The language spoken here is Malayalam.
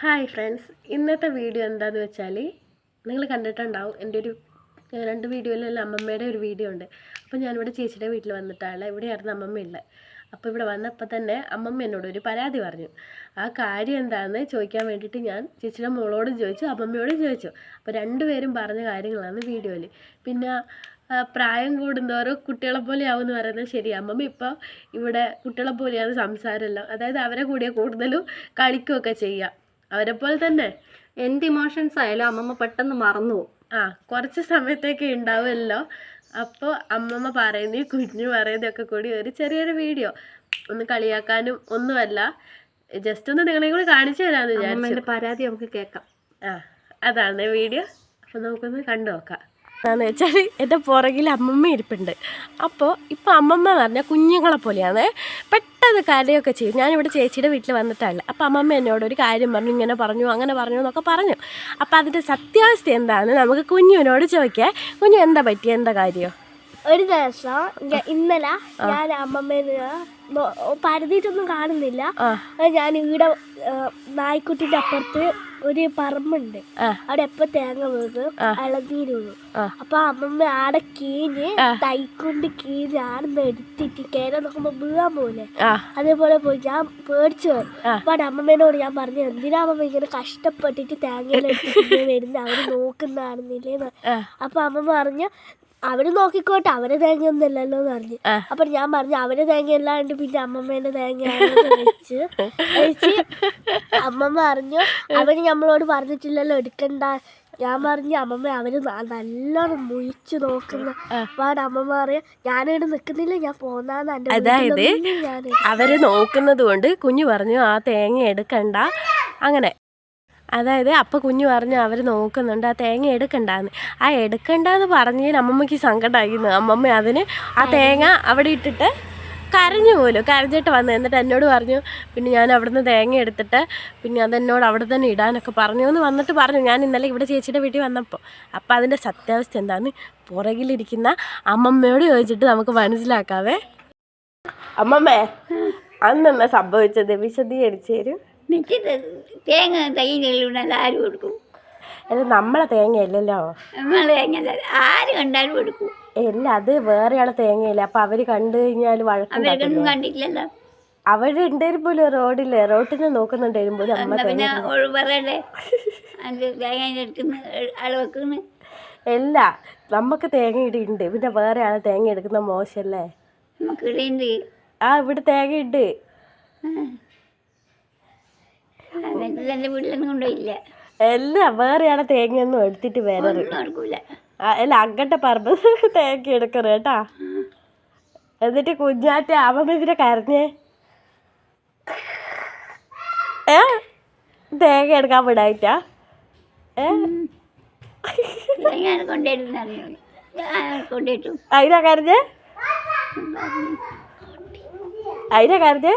ഹായ് ഫ്രണ്ട്സ് ഇന്നത്തെ വീഡിയോ എന്താണെന്ന് വെച്ചാൽ നിങ്ങൾ കണ്ടിട്ടുണ്ടാവും. എന്റെ ഒരു രണ്ട് വീഡിയോയിലുള്ള അമ്മമ്മയുടെ ഒരു വീഡിയോ ഉണ്ട്. അപ്പോൾ ഞാനിവിടെ ചേച്ചിയുടെ വീട്ടിൽ വന്നിട്ടാണ്. ഇവിടെയായിരുന്നു അമ്മമ്മ ഉള്ളത്. അപ്പോൾ ഇവിടെ വന്നപ്പോൾ തന്നെ അമ്മമ്മ എന്നോട് ഒരു പരാതി പറഞ്ഞു. ആ കാര്യം എന്താണെന്ന് ചോദിക്കാൻ വേണ്ടിയിട്ട് ഞാൻ ചേച്ചിയുടെ മോളോടും ചോദിച്ചു അമ്മമ്മയോടും ചോദിച്ചു. അപ്പോൾ രണ്ടുപേരും പറഞ്ഞ കാര്യങ്ങളാണ് വീഡിയോയിൽ. പിന്നെ പ്രായം കൂടുന്തോറും കുട്ടികളെ പോലെ എന്ന് പറയുന്നത് ശരി. അമ്മമ്മ ഇപ്പോൾ ഇവിടെ കുട്ടികളെ പോലെയാണ് സംസാരമല്ലോ. അതായത് അവരെ കൂടിയ കൂടുതലും കളിക്കുകയൊക്കെ ചെയ്യുക അവരെ പോലെ തന്നെ എന്ത് ഇമോഷൻസ് ആയാലും അമ്മമ്മ പെട്ടെന്ന് മറന്നു പോകും. ആ കുറച്ച് സമയത്തേക്ക് ഉണ്ടാവുമല്ലോ. അപ്പോൾ അമ്മമ്മ പറയുന്ന കുഞ്ഞു പറയുന്നതൊക്കെ കൂടി ഒരു ചെറിയൊരു വീഡിയോ ഒന്ന് കളിയാക്കാനും ഒന്നുമല്ല. ജസ്റ്റ് ഒന്ന് നിങ്ങളെ കൂടി കാണിച്ചു തരാമെന്ന് വിചാരിച്ചു. പരാതി നമുക്ക് കേൾക്കാം. ആ അതാണ് വീഡിയോ അപ്പോൾ നമുക്കൊന്ന് കണ്ടു നോക്കാം. എന്താന്ന് വെച്ചാൽ എന്റെ പുറകിൽ അമ്മമ്മ ഇരിപ്പുണ്ട്. അപ്പോൾ ഇപ്പോൾ അമ്മമ്മ എന്ന് പറഞ്ഞാൽ കുഞ്ഞുങ്ങളെ പോലെയാണ്. പെട്ടെന്ന് കാര്യമൊക്കെ ചെയ്യും. ഞാനിവിടെ ചേച്ചിയുടെ വീട്ടിൽ വന്നിട്ടല്ല. അപ്പോൾ അമ്മമ്മ എന്നോട് ഒരു കാര്യം പറഞ്ഞു ഇങ്ങനെ പറഞ്ഞു അങ്ങനെ പറഞ്ഞു എന്നൊക്കെ പറഞ്ഞു. അപ്പോൾ അതിന്റെ സത്യാവസ്ഥ എന്താണ് നമുക്ക് കുഞ്ഞുവിനോട് ചോദിക്കാം. കുഞ്ഞു എന്താ പറ്റിയ? എന്താ കാര്യം? ഒരു ദിവസം ഇന്നലെ ഞാൻ അമ്മമ്മേന്ന് പരതിയിട്ടൊന്നും കാണുന്നില്ല. ഞാൻ ഇവിടെ നായ്ക്കുട്ടിന്റെ അപ്പുറത്ത് ഒരു പറമ്പുണ്ട്. അവിടെ എപ്പൊ തേങ്ങ വീഴും ഇളനീര് വീഴും. അപ്പൊ അമ്മമ്മ ആടെ കീഞ്ഞ് തൈക്കൊണ്ട് കീഞ്ഞ് ആടുന്ന് എടുത്തിട്ട് കേര നോക്കുമ്പോ വീഴാൻ പോലെ അതേപോലെ പോയി ഞാൻ പേടിച്ചു വരും അപ്പൊ അമ്മമ്മേനോട് ഞാൻ പറഞ്ഞു എന്തിനാ അമ്മമ്മ ഇങ്ങനെ കഷ്ടപ്പെട്ടിട്ട് തേങ്ങയെല്ലാം എടുത്തിട്ട് വരുന്നത് അവർ നോക്കുന്നതാണെന്നില്ലേന്ന്. അപ്പൊ അമ്മമ്മ പറഞ്ഞു അവർ നോക്കിക്കോട്ടെ അവരെ തേങ്ങ ഒന്നല്ലല്ലോ എന്ന് പറഞ്ഞു. അപ്പൊ ഞാൻ പറഞ്ഞു അവരെ തേങ്ങ അല്ലാണ്ട് പിന്നെ അമ്മമ്മേന്റെ തേങ്ങ വെച്ച് വെച്ച് അമ്മമ്മ പറഞ്ഞു അവർ നമ്മളോട് പറഞ്ഞിട്ടില്ലല്ലോ എടുക്കണ്ട. ഞാൻ പറഞ്ഞു അമ്മമ്മ അവർ നല്ലോണം മുഴിച്ചു നോക്കുന്ന അപ്പാട് അമ്മമ്മ പറയാ. ഞാനിവിടെ നിക്കുന്നില്ല ഞാൻ പോന്നാന്ന് എന്റെ അതായത് അവർ നോക്കുന്നത് കൊണ്ട് കുഞ്ഞു പറഞ്ഞു ആ തേങ്ങ എടുക്കണ്ട. അങ്ങനെ. അതായത് അപ്പം കുഞ്ഞു പറഞ്ഞു അവർ നോക്കുന്നുണ്ട് ആ തേങ്ങ എടുക്കണ്ടെന്ന്. ആ എടുക്കണ്ടെന്ന് പറഞ്ഞതിന് അമ്മമ്മയ്ക്ക് സങ്കടമായിരുന്നു അമ്മമ്മ അതിന് ആ തേങ്ങ അവിടെ ഇട്ടിട്ട് കരഞ്ഞു പോലും കരഞ്ഞിട്ട് വന്നു എന്നിട്ട് എന്നോട് പറഞ്ഞു പിന്നെ ഞാൻ അവിടുന്ന് തേങ്ങ എടുത്തിട്ട് പിന്നെ അതെന്നോട് അവിടെ തന്നെ ഇടാനൊക്കെ പറഞ്ഞു. എന്ന് വന്നിട്ട് പറഞ്ഞു ഞാൻ ഇന്നലെ ഇവിടെ ചേച്ചിയുടെ വീട്ടിൽ വന്നപ്പോൾ. അപ്പം അതിന്റെ സത്യാവസ്ഥ എന്താന്ന് പുറകിലിരിക്കുന്ന അമ്മമ്മയോട് ചോദിച്ചിട്ട് നമുക്ക് മനസ്സിലാക്കാവേ. അമ്മമ്മേ അന്നെന്നാ സംഭവിച്ചത്? വിശദീകരിച്ചു തരും. എന്നിട്ട് തേങ്ങ തൈകളുടെ ആരും കൊടുക്കും അല്ല നമ്മളെ തേങ്ങയല്ലല്ലോ നമ്മളെ തേങ്ങ ആര് കണ്ടാലും കൊടുക്കും ഇല്ല അത് വേറെയാളെ തേങ്ങയില്ല. അപ്പൊ അവർ കണ്ടു കഴിഞ്ഞാൽ വഴക്കൊന്നും കണ്ടിട്ടില്ലല്ലോ. അവരുണ്ടായിരുന്നു പോലും റോഡിൽ റോട്ടിന് നോക്കുന്നുണ്ടായിരുന്നു പോലും അമ്മ പിന്നെ പറയണ്ടേ? തേങ്ങ ഇല്ല നമുക്ക് തേങ്ങ ഇടിയുണ്ട് പിന്നെ വേറെ ആളെ തേങ്ങ എടുക്കുന്ന മോശല്ലേ? നമുക്ക് ഇടയുണ്ട് ആ ഇവിടെ തേങ്ങ ഉണ്ട് എന്നിട്ട് എന്റെ വീട്ടിലൊന്നും കൊണ്ടുപോയില്ല. അല്ല വേറെ ആളെ തേങ്ങയൊന്നും എടുത്തിട്ട് വരരുത് നടക്കൂല അല്ല അങ്ങട്ട പറമ്പ് തേങ്ങ എടുക്കറ് കേട്ടാ. എന്നിട്ട് കുഞ്ഞാറ്റ അമ്മ ഇതിനെ കരഞ്ഞേ? ഏ? തേങ്ങ എടുക്കാൻ വിടായിട്ടാ? ഏ? അതിനാ കരഞ്ഞേ? അതിനാ കരഞ്ഞേ?